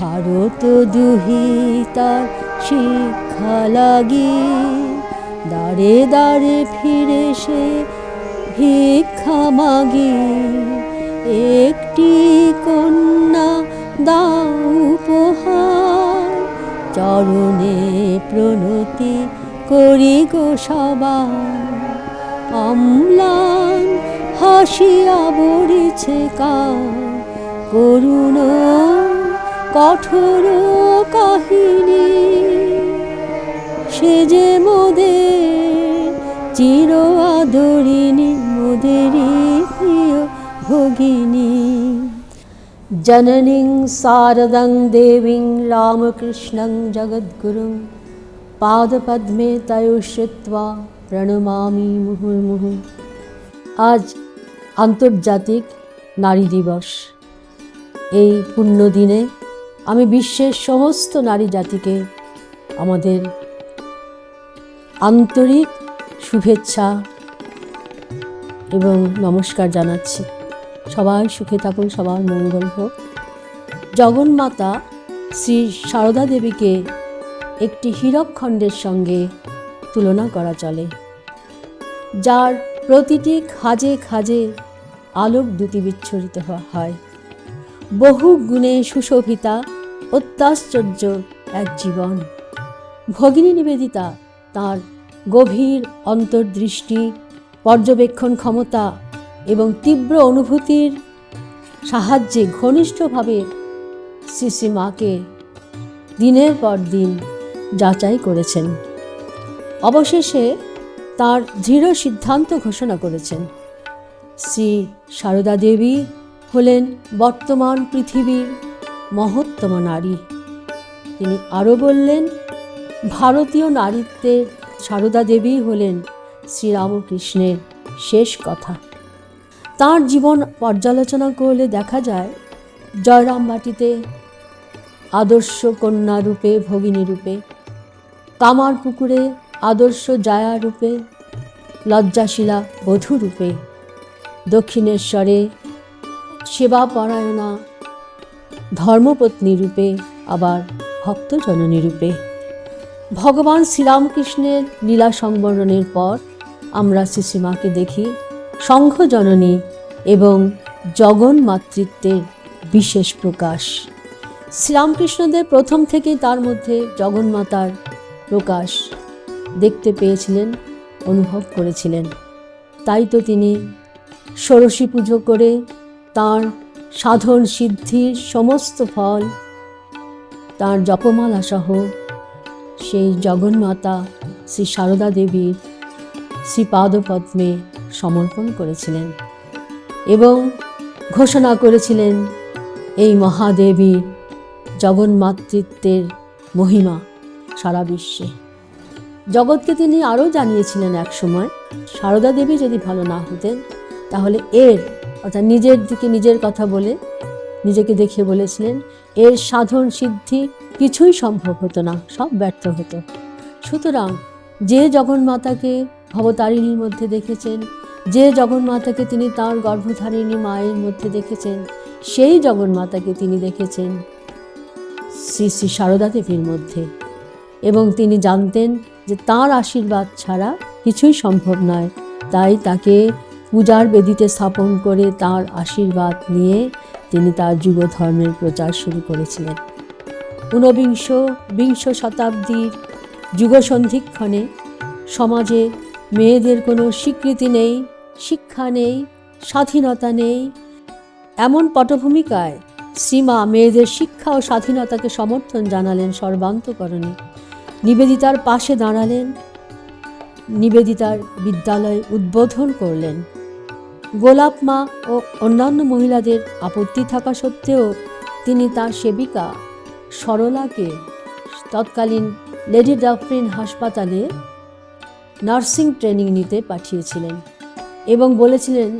ভারত দুহিতার শিক্ষা লাগি। দাঁড়ে দাঁড়ে ফিরে সে ভিক্ষা মাগি। একটি কন্যা দাও উপহার। চরণে প্রণতি করি গো সবার। অম্লান হাসিয়া বড়িছে কার। করুণ কঠোর কাহিনী। সে যে মোদের চির আদরিণী, মোদেরই প্রিয় ভগিনী। জননীং শারদং দেবীং রামকৃষ্ণং জগদ্গুরুং পাদপদ্মে তয়ো শ্রুত্বা প্রণমামি মুহুর্মুহু। আজ আন্তর্জাতিক নারী দিবস। এই পুণ্য দিনে আমি বিশ্বের সমস্ত নারী জাতিকে আমাদের আন্তরিক শুভেচ্ছা এবং নমস্কার জানাচ্ছি। সবাই সুখে থাকুন, সবার মঙ্গল হোক। জগন্মাতা শ্রী সারদা দেবীকে একটি হীরকখণ্ডের সঙ্গে তুলনা করা চলে, যার প্রতিটি খাজে খাজে আলোক দুটি বিচ্ছরিত হয়। বহু গুণে সুশোভিতা অত্যাশ্চর্য এক জীবন। ভগিনী নিবেদিতা তার গভীর অন্তর্দৃষ্টি, পর্যবেক্ষণ ক্ষমতা এবং তীব্র অনুভূতির সাহায্যে ঘনিষ্ঠভাবে শ্রী শ্রী মাকে দিনের পর দিন যাচাই করেছেন। অবশেষে তার দৃঢ় সিদ্ধান্ত ঘোষণা করেছেন। শ্রী সারদা দেবী হলেন বর্তমান পৃথিবীর মহত্তম নারী। তিনি আরও বললেন, ভারতীয় নারীত্বের সারদা দেবী হলেন শ্রীরামকৃষ্ণের শেষ কথা। তার জীবন পর্যালোচনা করলে দেখা যায় জয়রামবাটিতে আদর্শ কন্যা রূপে, ভগিনী রূপে, কামার পুকুরে আদর্শ জায়া রূপে, লজ্জাশীলা বধূ রূপে, দক্ষিণেশ্বরে সেবাপরায়ণা ধর্মপত্নী রূপে, আবার ভক্তজননী রূপে। ভগবান শ্রীরামকৃষ্ণের লীলা সংবরণের পর আমরা শ্রীশ্রীমাকে দেখি সংঘজননী এবং জগন মাতৃত্বের বিশেষ প্রকাশ। শ্রীরামকৃষ্ণদেব প্রথম থেকেই তার মধ্যে জগন্মাতার প্রকাশ দেখতে পেয়েছিলেন, অনুভব করেছিলেন। তাই তো তিনি ষোড়শী পুজো করে তার সাধন সিদ্ধির সমস্ত ফল। তার জপমালা সহ সেই জগন্মাতা শ্রী সারদা দেবীর শ্রীপাদপদ্মে সমর্পণ করেছিলেন এবং ঘোষণা করেছিলেন এই মহাদেবী জগন্মাতৃত্বের মহিমা সারা বিশ্বে। জগৎকে তিনি আরও জানিয়েছিলেন এক সময় সারদা দেবী যদি ভালো না হতেন, তাহলে এর অর্থাৎ নিজের দিকে নিজের কথা বলে, নিজেকে দেখিয়ে বলেছিলেন, এর সাধন সিদ্ধি কিছুই সম্ভব হতো না, সব ব্যর্থ হতো। সুতরাং যে জগন্মাতাকে ভবতারিণীর মধ্যে দেখেছেন, যে জগন্মাতাকে তিনি তার গর্ভধারিণী মায়ের মধ্যে দেখেছেন, সেই জগন্মাতাকে তিনি দেখেছেন শ্রী শ্রী সারদা দেবীর মধ্যে। এবং তিনি জানতেন যে তার আশীর্বাদ ছাড়া কিছুই সম্ভব নয়, তাই তাকে পূজার বেদিতে স্থাপন করে তার আশীর্বাদ নিয়ে তিনি তার যুব ধর্মের প্রচার শুরু করেছিলেন। ঊনবিংশ, বিংশ শতাব্দীর যুগসন্ধিক্ষণে সমাজে মেয়েদের কোনো স্বীকৃতি নেই, শিক্ষা নেই, স্বাধীনতা নেই। এমন পটভূমিকায় সীমা মেয়েদের শিক্ষা ও স্বাধীনতাকে সমর্থন জানালেন সর্বান্তকরণে। নিবেদিতার পাশে দাঁড়ালেন, নিবেদিতার বিদ্যালয় উদ্বোধন করলেন। গোলাপ মা ও অন্যান্য মহিলাদের আপত্তি থাকা সত্ত্বেও তিনি তার সেবিকা সরলাকে তৎকালীন লেডি ডাফরিন হাসপাতালে নার্সিং ট্রেনিং নিতে পাঠিয়েছিলেন এবং বলেছিলেন,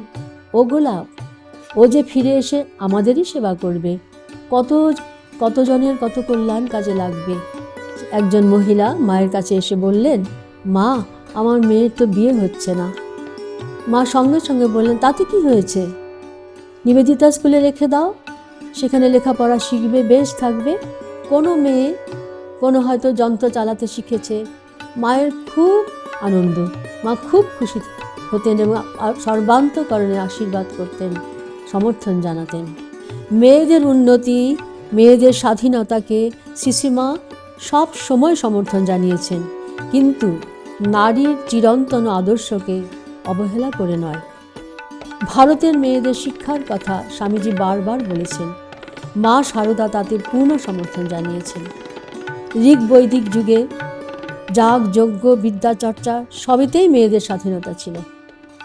ও গোলাপ, ও যে ফিরে এসে আমাদেরই সেবা করবে। কত, কতজনের কত কল্যাণ কাজে লাগবে? একজন মহিলা মায়ের কাছে এসে বললেন, মা, আমার মেয়ের তো বিয়ে হচ্ছে না। মা সঙ্গে সঙ্গে বললেন, তাতে কি হয়েছে? নিবেদিতা স্কুলে রেখে দাও। সেখানে লেখাপড়া শিখবে, বেশ থাকবে। কোনো মেয়ে কোনো হয়তো যন্ত্র চালাতে শিখেছে। মায়ের খুব আনন্দ। মা খুব খুশি হতেন এবং সর্বান্তকরণে আশীর্বাদ করতেন, সমর্থন জানাতেন। মেয়েদের উন্নতি, মেয়েদের স্বাধীনতাকে শিশিমা সব সময় সমর্থন জানিয়েছেন। কিন্তু নারীর চিরন্তন আদর্শকে অবহেলা করে নয়। ভারতের মেয়েদের শিক্ষার কথা স্বামীজি বারবার বলেছেন। মা সারদা তাতে পূর্ণ সমর্থন জানিয়েছেন। ঋগ বৈদিক যুগে যাগ, যজ্ঞ বিদ্যাচর্চা সবেতেই মেয়েদের স্বাধীনতা ছিল।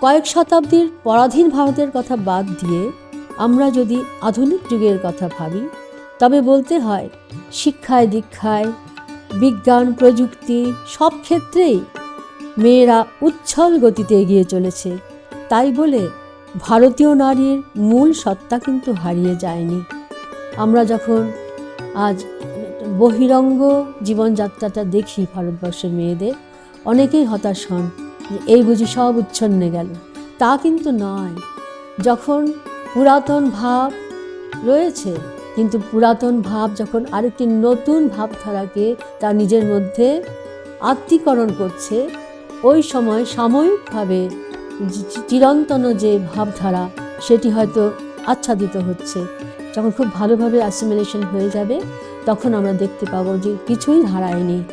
কয়েক শতাব্দীর পরাধীন ভারতের কথা বাদ দিয়ে আমরা যদি আধুনিক যুগের কথা ভাবি, তবে বলতে হয়, শিক্ষায় দীক্ষায়, বিজ্ঞান, প্রযুক্তি সব ক্ষেত্রেই মেয়েরা উচ্ছল গতিতে এগিয়ে চলেছে। তাই বলে ভারতীয় নারীর মূল সত্তা কিন্তু হারিয়ে যায়নি। আমরা যখন আজ বহিরঙ্গ জীবনযাত্রাটা দেখি ভারতবর্ষের মেয়েদের, অনেকেই হতাশ হন এই বুঝি সব উচ্ছন্নে গেল। তা কিন্তু নয়। যখন পুরাতন ভাব রয়েছে, কিন্তু পুরাতন ভাব যখন আরেকটি নতুন ভাবধারাকে তার নিজের মধ্যে আত্মীকরণ করছে ওই সময় সাময়িকভাবে চিরন্তন যে ভাবধারা, সেটি হয়তো আচ্ছাদিত হচ্ছে। যখন খুব ভালোভাবে অ্যাসিমিলেশন হয়ে যাবে, তখন আমরা দেখতে পাবো যে কিছুই হারায়নি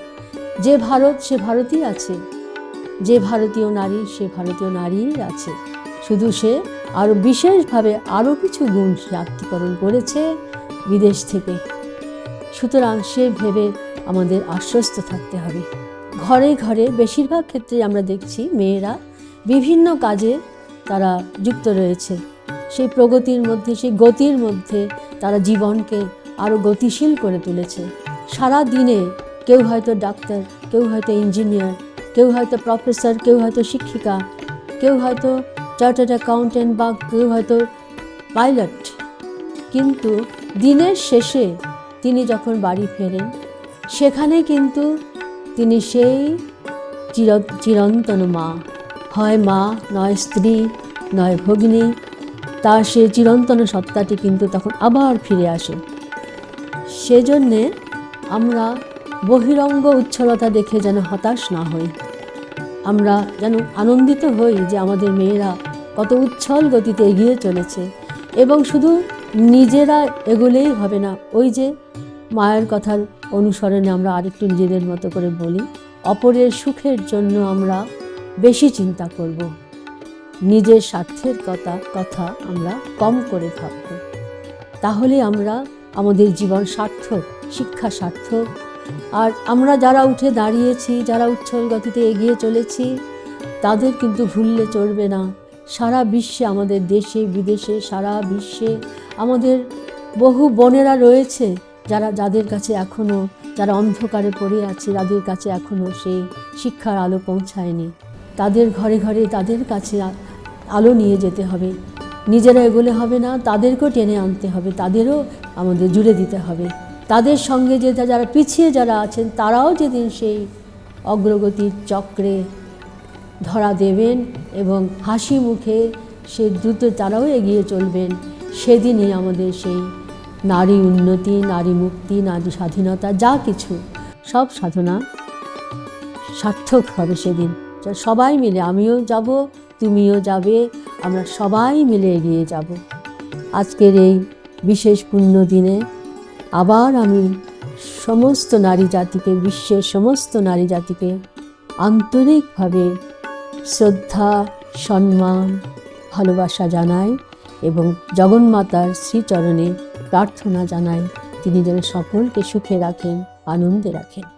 যে ভারত, সে ভারতই আছে। যে ভারতীয় নারী, সে ভারতীয় নারীই আছে। শুধু সে আরও বিশেষভাবে আরও কিছু গুণ আত্মীকরণ করেছে বিদেশ থেকে। সুতরাং সে ভেবে আমাদের আশ্বস্ত থাকতে হবে। ঘরে ঘরে বেশিরভাগ ক্ষেত্রে আমরা দেখছি মেয়েরা বিভিন্ন কাজে তারা যুক্ত রয়েছে। সেই প্রগতির মধ্যে, সেই গতির মধ্যে তারা জীবনকে আরও গতিশীল করে তুলেছে। সারা দিনে কেউ হয়তো ডাক্তার, কেউ হয়তো ইঞ্জিনিয়ার, কেউ হয়তো প্রফেসর, কেউ হয়তো শিক্ষিকা, কেউ হয়তো চার্টার্ড অ্যাকাউন্টেন্ট বা কেউ হয়তো পাইলট। কিন্তু দিনের শেষে তিনি যখন বাড়ি ফেরেন, সেখানে কিন্তু তিনি সেই চির চিরন্তন মা। হয় মা, নয় স্ত্রী, নয় ভগ্নী। তার সে চিরন্তন সত্তাটি কিন্তু তখন আবার ফিরে আসে। সেজন্যে আমরা বহিরঙ্গ উচ্ছলতা দেখে যেন হতাশ না হই। আমরা যেন আনন্দিত হই যে আমাদের মেয়েরা কত উচ্ছল গতিতে এগিয়ে চলেছে। এবং শুধু নিজেরা এগোলেই হবে না, ওই যে মায়ের কথার অনুসরণে আমরা আরেকটু নিজেদের মতো করে বলি, অপরের সুখের জন্য আমরা বেশি চিন্তা করব। নিজের স্বার্থের কথা কথা আমরা কম করে ভাবব। তাহলে আমরা আমাদের জীবন সার্থক, শিক্ষা সার্থক। আর আমরা যারা উঠে দাঁড়িয়েছি, যারা উচ্ছল গতিতে এগিয়ে চলেছি, তাদের কিন্তু ভুললে চলবে না। সারা বিশ্বে আমাদের দেশে, বিদেশে, সারা বিশ্বে আমাদের বহু বোনেরা রয়েছে যারা, যাদের কাছে এখনও যারা অন্ধকারে পড়ে আছে, তাদের কাছে এখনও সেই শিক্ষার আলো পৌঁছায়নি। তাদের ঘরে ঘরে তাদের কাছে আলো নিয়ে যেতে হবে। নিজেরা এগোলে হবে না, তাদেরকেও টেনে আনতে হবে, তাদেরও আমাদের জুড়ে দিতে হবে। তাদের সঙ্গে যে, যারা পিছিয়ে যারা আছেন, তারাও যেদিন সেই অগ্রগতির চক্রে ধরা দেবেন এবং হাসি মুখে সে দ্রুত তারাও এগিয়ে চলবেন, সেদিনই আমাদের সেই নারী উন্নতি, নারী মুক্তি, নারী স্বাধীনতা, যা কিছু, সব সাধনা সার্থক হবে সেদিন। সবাই মিলে, আমিও যাব, তুমিও যাবে, আমরা সবাই মিলে এগিয়ে যাব। আজকের এই বিশেষ পুণ্য দিনে আবার আমি সমস্ত নারী জাতিকে, বিশ্বের সমস্ত নারী জাতিকে আন্তরিকভাবে শ্রদ্ধা, সম্মান, ভালোবাসা জানাই। এবং জগন্মাতার শ্রীচরণে প্রার্থনা জানায়। তিনি যেন সকলকে সুখে রাখেন আনন্দে রাখেন।